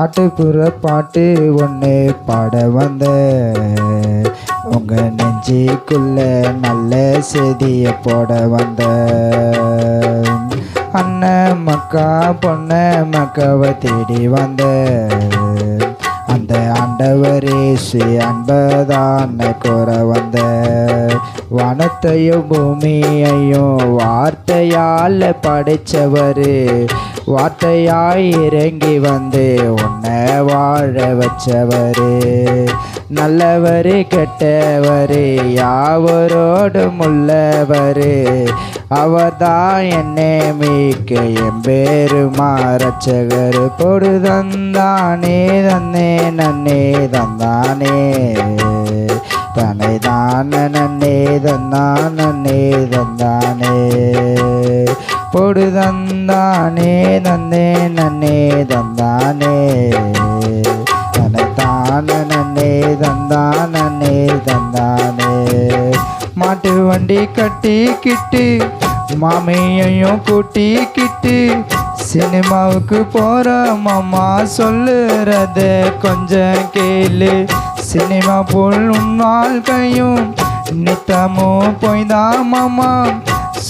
நாட்டுப்புற பாட்டு ஒன்று பாட வந்த உங்க நெஞ்சிக்குள்ள நல்ல செய்தியை போட வந்த அண்ணன் மக்கா பொண்ண மக்காவை தேடி வந்த அந்த ஆண்டவரேசு அன்பதான கூற வந்த வனத்தையும் பூமியையும் வார்த்தையால் படைச்சவரு. வார்த்தையாய் இறங்கி வந்து உன்னை வாழ வச்சவரு. நல்லவரு கெட்டவரு யாவரோடும் உள்ளவரு. அவர்தான் என்னை மீக்க என் ரட்சகர் பொடு தந்தானே தன்னே நன்னே தந்தானே. தந்தானே தன்னே நன்னே தந்தானே. தனத்தான நன்னே தந்தான் நன்னே தந்தானே. மாட்டு வண்டி கட்டிக்கிட்டு மாமியையும் கூட்டிக்கிட்டு சினிமாவுக்கு போற மாமா சொல்லுறத கொஞ்சம் கேளு. சினிமா போல் உன் வாழ்க்கையும் நித்தமும் போய்தான் மாமா.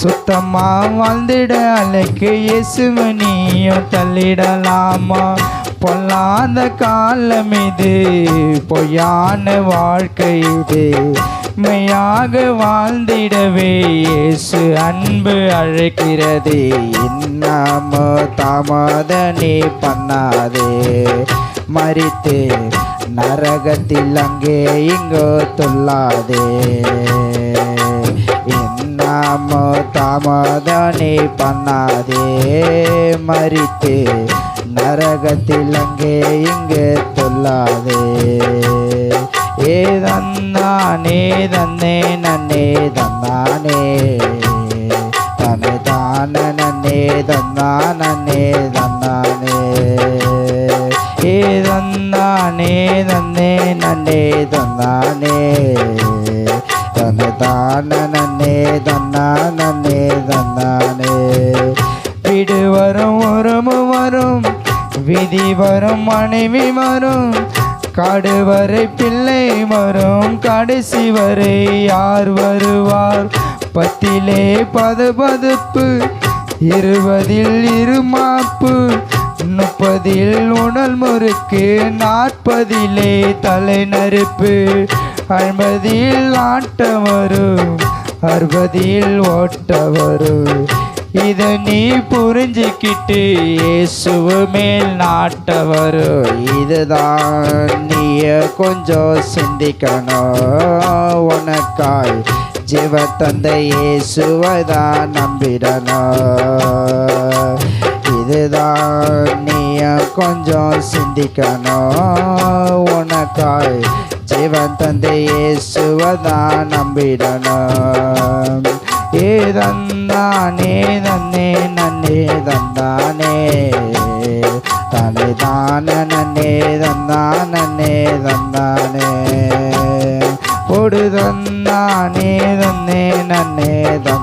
சுத்தமா வாழ்ந்திட அலைக்கு இயேசுவனியும் தள்ளிடலாமா? பொல்லாத காலம் இது பொய்யான வாழ்க்கை இது. மெய்யாக வாழ்ந்திடவே இயேசு அன்பு அழைக்கிறது. நாம் தாமத நீ பண்ணாதே. மறித்து நரகத்தில் அங்கே இங்கோ தொல்லாதே. இன்னமோ பண்ணாதே மறித்து நரகத்தில் அங்கே இங்கே தொல்லாதே. ஏ தந்தானே தன்னே நன்னே தன்னானே. தனே தான நன்னே தந்தானே தந்தானே ஏ தந்தானே தன்னே நன்னே தன்னானே. தனே தான நன்னே. தந்தானே தந்தானே. வீடு வரும் உறவு வரும் விதி வரும் மனைவி வரும் காடு வரை பிள்ளை வரும் கடைசி வரை யார் வருவார்? பத்திலே பதுபதுப்பு இருபதில் இருமாப்பு முப்பதில் உடல் முறுக்கு நாற்பதிலே தலை நறுப்பு ஐம்பதில் ஆட்டம் வரும். அறுபதில் ஓட்ட வரும் இத நீ புரிஞ்சுக்கிட்டு இயேசுவ மேல் நாட்ட வரும் இதுதான் நீ கொஞ்சம் சிந்திக்கணும். உனக்காய் ஜீவ தந்தை இயேசுவை தான் நம்பிடணும். இதுதான் நீ கொஞ்சம் சிந்திக்கணும். உனக்காய் ஜீவன் தந்தை இயேசுவை நம்பிடணும். ஏதந்தானே நன்னே நன்னே தந்தானே. தனே தான நன்னே தந்தான் நன்னே தந்தானே. பொடு தந்தானே தன்னே நன்னே தந்தான்